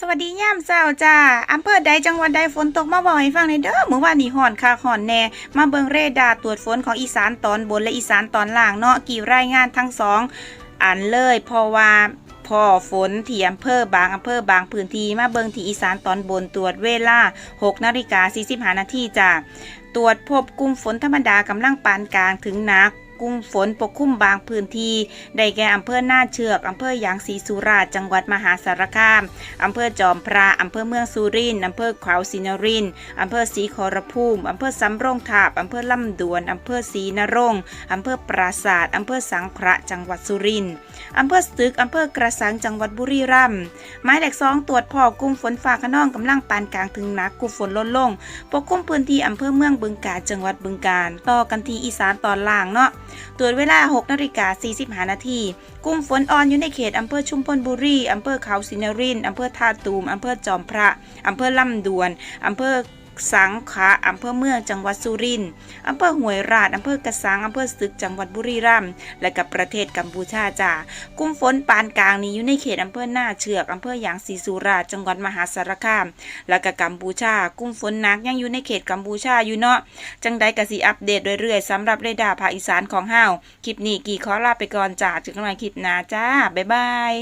สวัสดีย่ามเจ้าจ้าอำเภอใดจังหวัดใดฝนตกมาบอกให้ฟังในอยเด้อเมื่อวานนี้ห่อนค่ะห่อนแน่ มาเบิงเรดาร์ตรวจฝนของอีสานตอนบนและอีสานตอนล่างเนาะกี่รายงานทั้งสองอันเลยเพราะว่าพอฝนที่อำเภอบางอำเภอบางพื้นที่มาเบิงที่อีสานตอนบนตรวจเวลา 6นาฬิกา45นาทีจ้าตรวจพบกลุ่มฝนธรรมดากำลังปานกลางถึงหนัก กลุ่มฝนปกคลุมบางพื้นที่ ได้แก่อำเภอหน้าเชือกอำเภอยางศรีสุราษฎร์จังหวัดมหาสารคามอำเภอจอมพระอำเภอเมืองสุรินทร์อำเภอขวาวศรีนรินทร์อำเภอศรีขอรภูมิอำเภอสำโรงทาบอำเภอลำดวนอำเภอศรีนรงค์อำเภอปราศาสตร์อำเภอสังขระจังหวัดสุรินทร์อำเภอสตึกอำเภอกระสังจังหวัดบุรีรัมย์หมายเลขสองตรวจพอกุมฝนฟ้าขนองกำลังปานกลางถึงหนักกุ่มฝนลดลงปกคลุมพื้นที่อำเภอเมืองบึงกาฬจังหวัดบึงกาฬต่อกันที่อีสานตอนล่างเนาะตรวจเวลา 6นาฬิกา45นาทีกลุ่มฝนอ่อนอยู่ในเขตอำเภอชุมพลบุรีอำเภอเขาสินรินอำเภอท่าตูมอำเภอจอมพระอำเภอลำดวนอำเภอ สังขะอำเภอเมืองจังหวัดสุรินทร์อำเภอห้วยราชอำเภอกระสังอำเภอสึกจังหวัดบุรีรัมย์และกับประเทศกัมพูชาจ้ากลุ่มฝนปานกลางนี้อยู่ในเขตอำเภอหน้าเชือกอำเภอหยางศรีสุราษฎร์จังหวัดมหาสารคาม และกับกัมพูชากลุ่มฝนหนักยังอยู่ในเขตกัมพูชาอยู่เนาะจังใดกสิอัปเดตเรื่อยๆสำหรับเรดาร์ภาคอีสานของเฮาวคลิปนี้กี่ขอลาไปก่อนจ้าถึงกันใหม่คลิปหน้าจ้าบ๊ายบาย